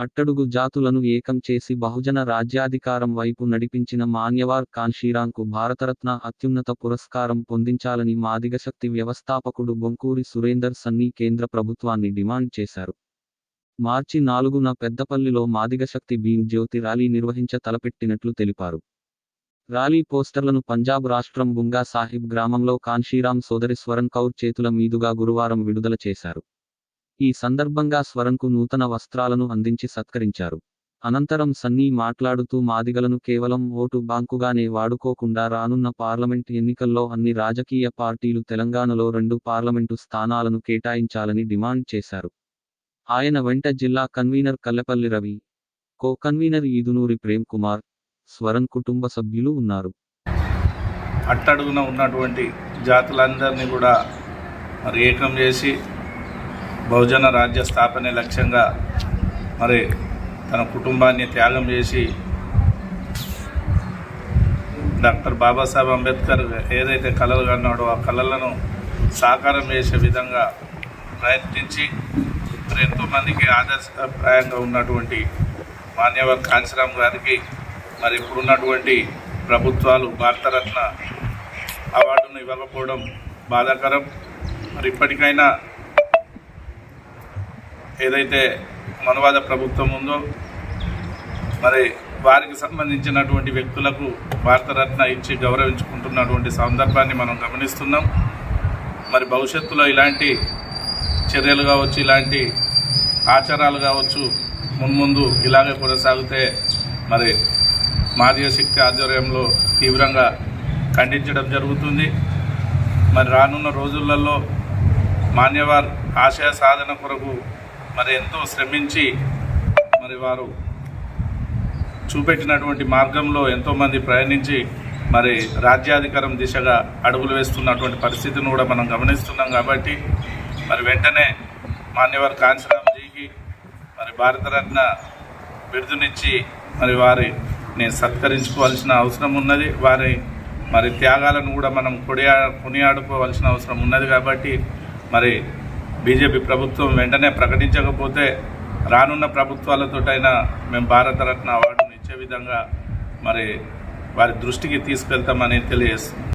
అట్టడుగు జాతులను ఏకం చేసి బహుజన రాజ్యాధికారం వైపు నడిపించిన మాన్యవార్ కాన్షీరాంకు భారతరత్న అత్యున్నత పురస్కారం పొందించాలని మాదిగశక్తి వ్యవస్థాపకుడు బొంకూరి సురేందర్ సన్నీ కేంద్ర ప్రభుత్వాన్ని డిమాండ్ చేశారు. మార్చి నాలుగున పెద్దపల్లిలో మాదిగశక్తి భీమ్ జ్యోతి ర్యాలీ నిర్వహించ తలపెట్టినట్లు తెలిపారు. ర్యాలీ పోస్టర్లను పంజాబ్ రాష్ట్రం బుంగా సాహిబ్ గ్రామంలో కాన్షీరామ్ సోదరి స్వరణ్ కౌర్ చేతుల మీదుగా గురువారం విడుదల చేశారు. ఈ సందర్భంగా స్వరణ్కు నూతన వస్త్రాలను అందించి సత్కరించారు. అనంతరం సన్నీ మాట్లాడుతూ మాదిగలను కేవలం ఓటు బ్యాంకుగానే వాడుకోకుండా రానున్న పార్లమెంట్ ఎన్నికల్లో అన్ని రాజకీయ పార్టీలు తెలంగాణలో రెండు పార్లమెంటు స్థానాలను కేటాయించాలని డిమాండ్ చేశారు. ఆయన వెంట జిల్లా convener Kallepalli Ravi co convener Edunuri Prem Kumar స్వరం కుటుంబ సభ్యులు ఉన్నారు. అట్టడుగున ఉన్నటువంటి జాతులందరినీ కూడా మరి ఏకం చేసి బహుజన రాజ్య స్థాపనే లక్ష్యంగా మరి తన కుటుంబాన్ని త్యాగం చేసి డాక్టర్ బాబాసాహెబ్ అంబేద్కర్ ఏదైతే కళలు కన్నాడో ఆ కళలను సాకారం చేసే విధంగా ప్రయత్నించి మరి ఎంతోమందికి ఆదర్శప్రాయంగా ఉన్నటువంటి మాన్యవర్ కాంచరామ్ గారికి మరి ఇప్పుడున్నటువంటి ప్రభుత్వాలు భారతరత్న అవార్డును ఇవ్వకపోవడం బాధాకరం. మరి ఇప్పటికైనా ఏదైతే మనవాద ప్రభుత్వం ఉందో మరి వారికి సంబంధించినటువంటి వ్యక్తులకు భారతరత్న ఇచ్చి గౌరవించుకుంటున్నటువంటి సందర్భాన్ని మనం గమనిస్తున్నాం. మరి భవిష్యత్తులో ఇలాంటి చర్యలు కావచ్చు ఇలాంటి ఆచారాలు కావచ్చు మున్ముందు ఇలాగే కొనసాగితే మరి మాదిగ శక్తి ఆధ్వర్యంలో తీవ్రంగా ఖండించడం జరుగుతుంది. మరి రానున్న రోజులలో మాన్యవార్ ఆశయ సాధన కొరకు మరి ఎంతో శ్రమించి మరి వారు చూపెట్టినటువంటి మార్గంలో ఎంతోమంది ప్రయాణించి మరి రాజ్యాధికారం దిశగా అడుగులు వేస్తున్నటువంటి పరిస్థితిని కూడా మనం గమనిస్తున్నాం కాబట్టి మరి వెంటనే మాన్యవర్ కాంచరాంజీకి మరి భారతరత్న బిరుదునిచ్చి మరి వారి వారిని సత్కరించుకోవాల్సిన అవసరం ఉన్నది. వారి మరి త్యాగాలను కూడా మనం కొడియా కొనియాడుకోవాల్సిన అవసరం ఉన్నది కాబట్టి మరి బీజేపీ ప్రభుత్వం వెంటనే ప్రకటించకపోతే రానున్న ప్రభుత్వాలతోటైనా మేము భారతరత్న అవార్డును ఇచ్చే విధంగా మరి వారి దృష్టికి తీసుకెళ్తామని తెలియజేస్తుంది